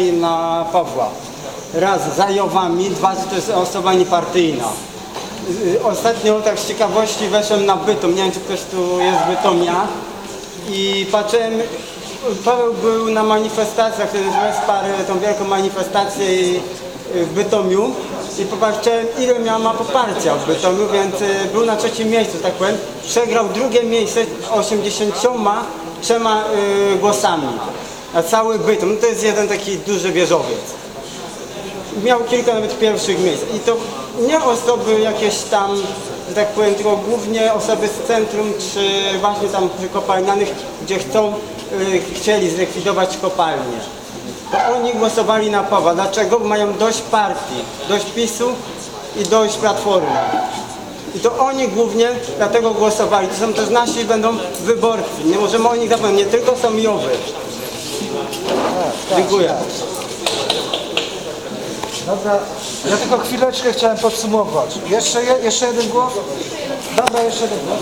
na Pawła. Raz za Jowami, dwa to jest osoba niepartyjna. Y, Ostatnio tak z ciekawości weszłem na Bytom, nie wiem czy ktoś tu jest z Bytomia i patrzyłem, Paweł był na manifestacjach, jest Wespar, tą wielką manifestację i- w Bytomiu i popatrzyłem ile miał ma poparcia w Bytomiu, więc y, był na trzecim miejscu, tak powiem. Przegrał drugie miejsce 83 y, głosami. A cały Bytom, no to jest jeden taki duży wieżowiec miał kilka nawet pierwszych miejsc. I to nie osoby jakieś tam, że tak powiem, tylko głównie osoby z centrum, czy właśnie tam przy kopalnianych, gdzie chcą, y, chcieli zlikwidować kopalnie. To oni głosowali na Pawła. Dlaczego? Bo mają dość partii, dość PiSu i dość Platformy. I to oni głównie dlatego głosowali. To są też nasi będą wyborcy. Nie możemy o nich zapomnieć. Nie tylko są Jowy. Dziękuję. Dobra, ja tylko chwileczkę chciałem podsumować. Jeszcze, je, jeszcze jeden głos? Dobra, jeszcze jeden głos.